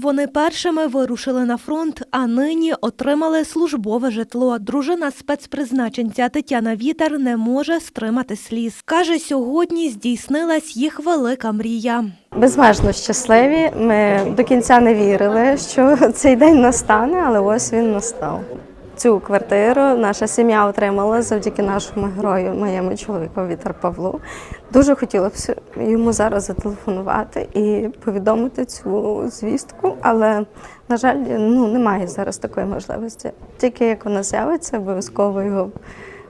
Вони першими вирушили на фронт, а нині отримали службове житло. Дружина спецпризначенця Тетяна Вітер не може стримати сліз. Каже, сьогодні здійснилась їх велика мрія. Безмежно щасливі. Ми до кінця не вірили, що цей день настане, але ось він настав. Цю квартиру наша сім'я отримала завдяки нашому герою, моєму чоловіку Вітер Павлу. Дуже хотіла б йому зараз зателефонувати і повідомити цю звістку, але, на жаль, ну, немає зараз такої можливості. Тільки як вона з'явиться, обов'язково його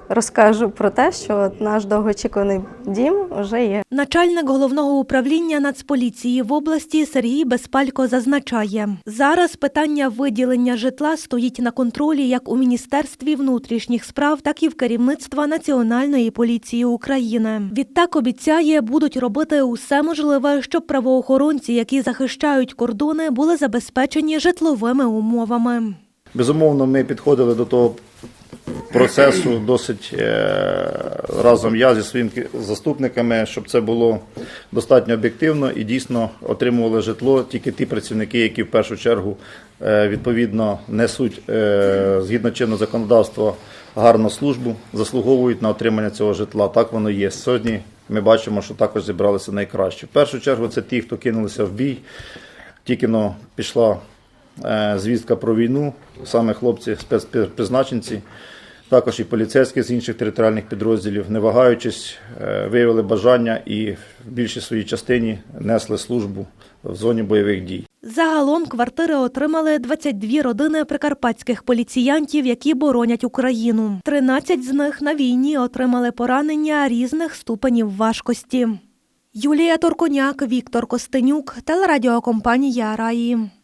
розкажу про те, що от наш довгоочікуваний дім вже є. Начальник головного управління Нацполіції в області Сергій Безпалько зазначає, зараз питання виділення житла стоїть на контролі як у Міністерстві внутрішніх справ, так і в керівництва Національної поліції України. Відтак обіцяє, будуть робити усе можливе, щоб правоохоронці, які захищають кордони, були забезпечені житловими умовами. Безумовно, ми підходили до того процесу досить е, разом я зі своїми заступниками, щоб це було достатньо об'єктивно і дійсно отримували житло тільки ті працівники, які в першу чергу е, відповідно несуть е, згідно чинного законодавства гарну службу, заслуговують на отримання цього житла. Так воно є. Сьогодні ми бачимо, що також зібралися найкраще. В першу чергу це ті, хто кинулися в бій. Тільки но пішла звістка про війну, саме хлопці спецпризначенці, також і поліцейські з інших територіальних підрозділів, не вагаючись, е, виявили бажання і в більшій своїй частині несли службу в зоні бойових дій. Загалом квартири отримали 22 родини прикарпатських поліціянтів, які боронять Україну. 13 з них на війні отримали поранення різних ступенів важкості. Юлія Торконяк, Віктор Костенюк, телерадіокомпанія Раї.